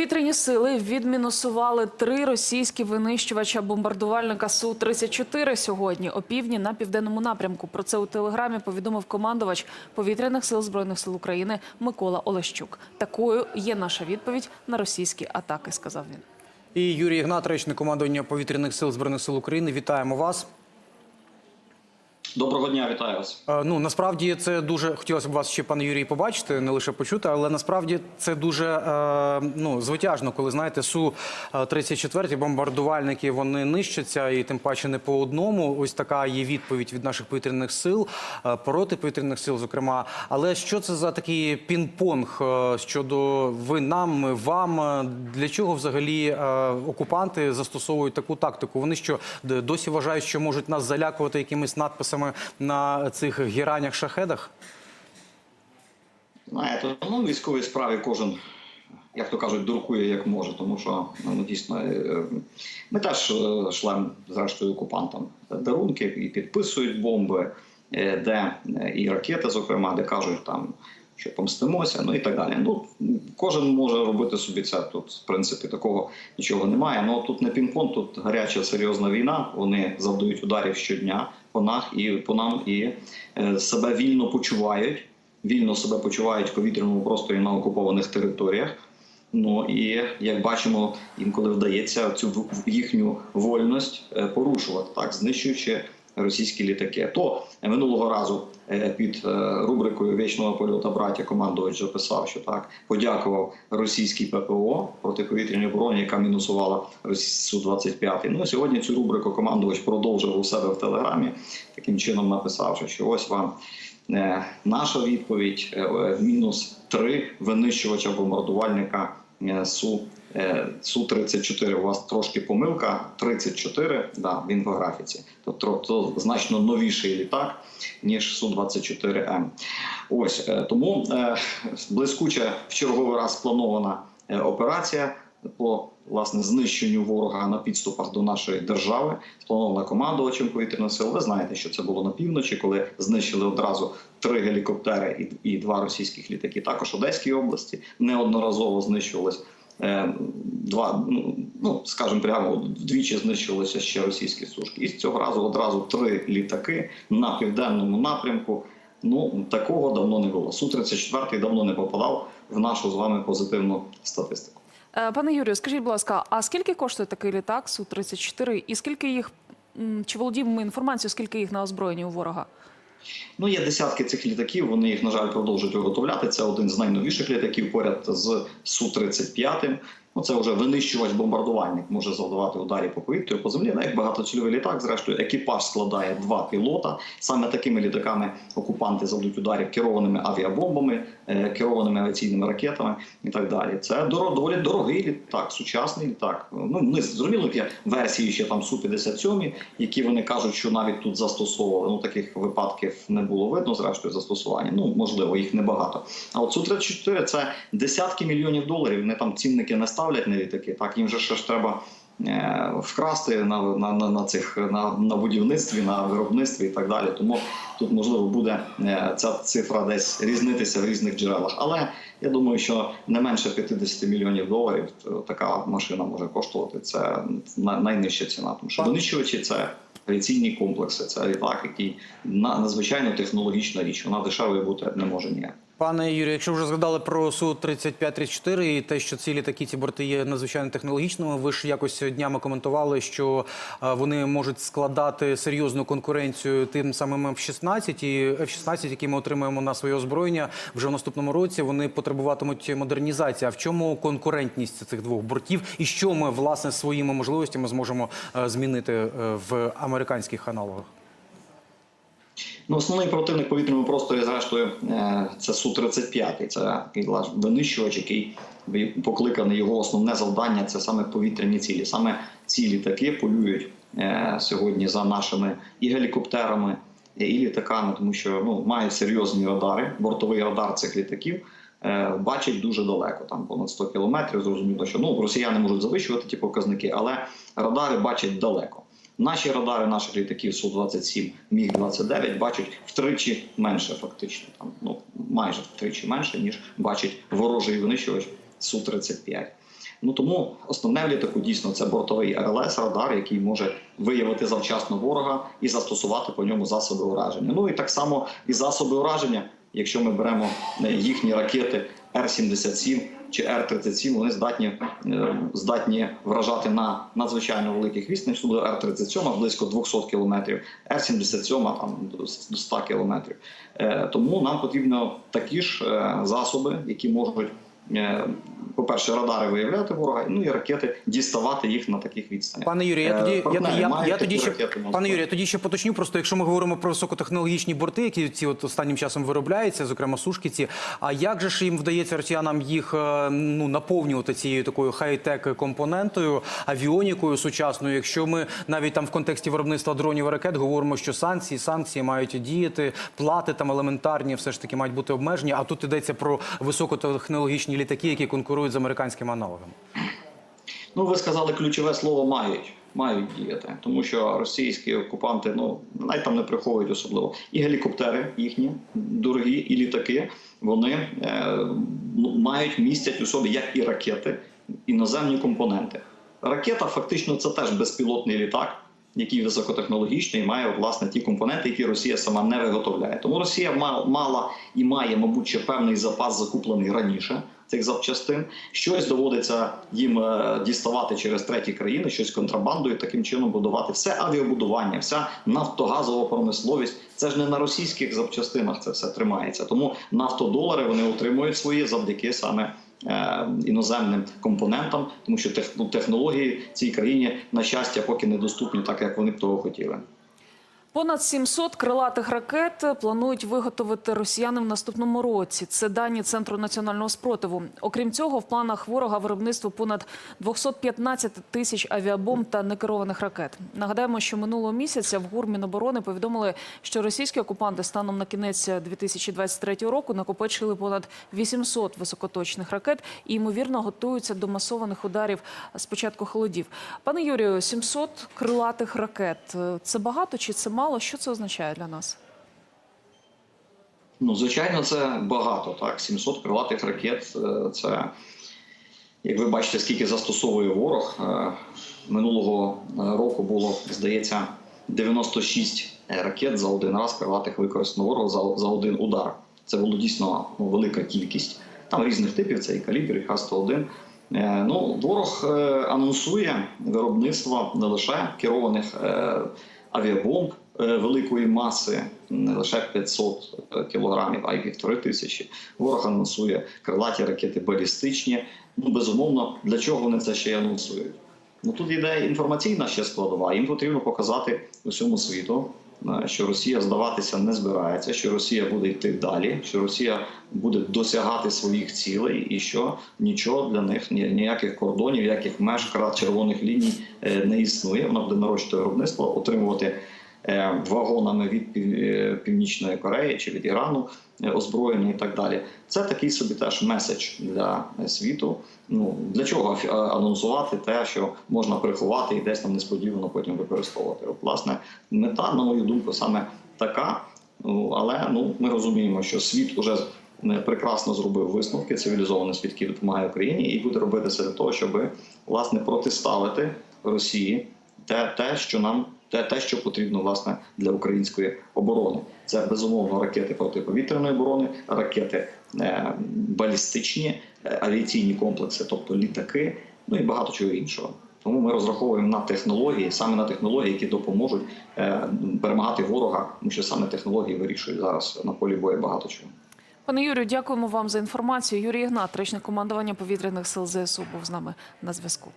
Повітряні сили відмінусували три російські винищувача бомбардувальника су 34 сьогодні опівдні на південному напрямку. Про це у телеграмі повідомив командувач повітряних сил збройних сил України Микола Олещук. Такою є наша відповідь на російські атаки. Сказав він. І Юрій Ігнат, речник командування повітряних сил збройних сил України. Вітаємо вас. Доброго дня, вітаю вас. Е, Ну насправді це дуже хотілося б вас ще, пане Юрій, побачити, не лише почути, але насправді це дуже е, ну звитяжно, коли знаєте, су 34 бомбардувальники вони нищаться, і тим паче не по одному. Ось така є відповідь від наших повітряних сил, е, проти повітряних сил, зокрема. Але що це за такий пінг-понг е, щодо ви нам, ми вам? Е, Для чого взагалі е, окупанти застосовують таку тактику? Вони що досі вважають, що можуть нас залякувати якимись надписами на цих гіранях шахедах? Знаєте, ну, в військовій справі кожен, як то кажуть, дуркує як може, тому що ну, дійсно е, ми теж е, шлем зрештою окупантам дарунки і підписують бомби, е, де і ракети, зокрема, де кажуть там. Що помстимося, ну і так далі. Ну кожен може робити собі це. Тут в принципі такого нічого немає. Ну тут не пінг-понг, тут гаряча серйозна війна. Вони завдають ударів щодня по нас і по нам і е, себе вільно почувають вільно себе почувають в повітряному просторі на окупованих територіях. Ну і як бачимо, інколи вдається цю їхню вольність е, порушувати, так знищуючи російські літаки. То е, минулого разу е, під е, рубрикою Вічного польоту браття командувач вже писав, що так подякував російській ППО протиповітряній обороні, яка мінусувала су 25 Ну сьогодні цю рубрику командувач продовжив у себе в телеграмі, таким чином написавши, що ось вам. Наша відповідь мінус три винищувача бомбардувальника су е, су 34 У вас трошки помилка. 34, да, в інфографіці. Тобто то значно новіший літак ніж су 24 М. Ось е, тому е, блискуча в черговий раз спланована операція по власне знищенню ворога на підступах до нашої держави, спланована командувачем повітряних сил. Ви знаєте, що це було на півночі, коли знищили одразу три гелікоптери і, два російських літаки. Також Одеській області неодноразово знищувались. Е, Два, ну, ну скажімо прямо, вдвічі знищувалися ще російські сушки. І з цього разу одразу три літаки на південному напрямку. Ну такого давно не було. Су 34 давно не попадав в нашу з вами позитивну статистику. Е, Пане Юрію, скажіть, будь ласка, а скільки коштує такий літак су 34 і скільки їх чи володіємо ми інформацією, скільки їх на озброєнні у ворога? Ну, є десятки цих літаків. Вони їх, на жаль, продовжують виготовляти. Це один з найновіших літаків поряд з су 35 Ну, це вже винищувач бомбардувальник може завдавати ударів по повітрю, по землі. Ну, як багатоцільовий літак, зрештою, екіпаж складає два пілота. Саме такими літаками окупанти завдають ударів керованими авіабомбами, е, керованими авіаційними ракетами і так далі. Це доволі дорогий літак, сучасний літак. Ну не зрозуміло, є версії ще там су 57 які вони кажуть, що навіть тут застосовували. Ну таких випадків не було видно. Зрештою, застосування. Ну можливо, їх небагато. А от су 34 це десятки мільйонів доларів. Вони там цінники не ставлять на літаки. Так їм же ще ж треба. е, Вкрасти на, на, на, на цих на, на будівництві, на виробництві і так далі. Тому тут можливо буде е, ця цифра десь різнитися в різних джерелах. Але я думаю, що не менше 50 мільйонів доларів е, така машина може коштувати. Це на- найнижча ціна. Тому що винищувачі це авіаційні комплекси. Це літак, який на надзвичайно технологічна річ. Вона дешевою бути не може ніяк. Пане Юрію, якщо вже згадали про су 35 34 і те, що ці літаки, ці борти є надзвичайно технологічними, ви ж якось днями коментували, що е, вони можуть складати серйозну конкуренцію тим самим F-16 і F-16, які ми отримаємо на своє озброєння вже в наступному році. Вони потребуватимуть модернізації. А в чому конкурентність цих двох бортів, і що ми власне своїми можливостями зможемо е, змінити е, в американських аналогах? Ну, основний противник в повітряному просторі, зрештою, е, це Су-35. Це винищувач, який покликаний його основне завдання це саме повітряні цілі. Саме ці літаки полюють е, сьогодні за нашими і гелікоптерами, і літаками, тому що ну, мають серйозні радари. Бортовий радар цих літаків е, бачить дуже далеко, там понад 100 кілометрів. Зрозуміло, що ну росіяни можуть завищувати ті показники, але радари бачать далеко. Наші радари наших літаків Су-27, Міг-29 бачать втричі менше, фактично. Там, ну, майже втричі менше, ніж бачить ворожий винищувач Су-35. Ну тому основне в літаку дійсно це бортовий РЛС радар, який може виявити завчасно ворога і застосувати по ньому засоби ураження. Ну і так само і засоби ураження, якщо ми беремо е, їхні ракети Р-77 чи Р-37, вони здатні, е, здатні вражати на надзвичайно великих відстанях. Буде Р-37 близько 200 кілометрів, Р-77 там до 100 кілометрів. Е, Тому нам потрібно такі ж е, засоби, які можуть. Е, По-перше, радари виявляти ворога, ну і ракети діставати їх на таких відстанях. Пане Юрію, я Е, тоді я, партнери я, я тоді ще ракети, пане Юрію, я тоді ще поточню. Просто якщо ми говоримо про високотехнологічні борти, які ці от останнім часом виробляються, зокрема сушкіці. А як же ж їм вдається росіянам їх е, ну наповнювати цією такою хай-тек компонентою, авіонікою сучасною? Якщо ми навіть там в контексті виробництва дронів і ракет говоримо, що санкції, санкції мають діяти, плати там елементарні, все ж таки мають бути обмежені. А тут йдеться про високотехнологічні літаки, які конкурують з американськими аналогами. Ну, ви сказали ключове слово мають. Мають діяти, тому що російські окупанти ну навіть там не приховують особливо і гелікоптери їхні дорогі, і літаки. Вони е, ну, мають містять у собі як і ракети, іноземні компоненти. Ракета фактично це теж безпілотний літак, який високотехнологічний має власне ті компоненти, які Росія сама не виготовляє. Тому Росія мала і має, мабуть, ще певний запас закуплений раніше цих запчастин. Щось доводиться їм е, діставати через треті країни, щось контрабандою, таким чином будувати все авіабудування, вся нафтогазова промисловість. Це ж не на російських запчастинах це все тримається. Тому нафтодолари вони отримують свої завдяки саме. е, Іноземним компонентам, тому що тех- технології цій країні на щастя поки недоступні, так як вони б того хотіли. Понад 700 крилатих ракет планують виготовити росіяни в наступному році. Це дані Центру національного спротиву. Окрім цього, в планах ворога виробництво понад 215 тисяч авіабомб та некерованих ракет. Нагадаємо, що минулого місяця в ГУР Міноборони повідомили, що російські окупанти станом на кінець 2023 року накопичили понад 800 високоточних ракет і ймовірно готуються до масованих ударів з початку холодів. Пане Юрію, 700 крилатих ракет – це багато чи це мало? Що це означає для нас? Ну, звичайно, це багато. Так, 700 крилатих ракет. е, Це, як ви бачите, скільки застосовує ворог. Е, Минулого е, року було, здається, 96 ракет за один раз крилатих використано ворога за, за один удар. Це було дійсно ну, велика кількість. Там різних типів, це і калібр, і Х-101. Е, Ну, ворог анонсує виробництво не лише керованих авіабомб е, великої маси, не лише 500 кілограмів, а й півтори тисячі. Ворог анонсує крилаті ракети балістичні. Ну, безумовно, для чого вони це ще й анонсують? Ну тут іде інформаційна ще складова. Їм потрібно показати усьому світу, е, що Росія здаватися не збирається, що Росія буде йти далі, що Росія буде досягати своїх цілей, і що нічого для них ні- ніяких кордонів, ніяких меж крат червоних ліній е, не існує. Вона буде нарощувати виробництво, отримувати е, вагонами від е, Північної Кореї чи від Ірану е, озброєння і так далі. Це такий собі теж меседж для е, світу. Ну для чого анонсувати те, що можна приховати і десь там несподівано потім використовувати? От, власне, мета, на мою думку, саме така. Ну але ну ми розуміємо, що світ уже е, прекрасно зробив висновки. Цивілізований світ, який допомагає Україні, і буде робити все для того, щоб власне протиставити Росії те, те, що нам те, те, що потрібно власне для української оборони. Це безумовно ракети протиповітряної оборони, ракети е, балістичні, е, авіаційні комплекси, тобто літаки, ну і багато чого іншого. Тому ми розраховуємо на технології, саме на технології, які допоможуть е, перемагати ворога, тому що саме технології вирішують зараз на полі бою багато чого. Пане Юрію, дякуємо вам за інформацію. Юрій Ігнат, речник командування повітряних сил ЗСУ, був з нами на зв'язку.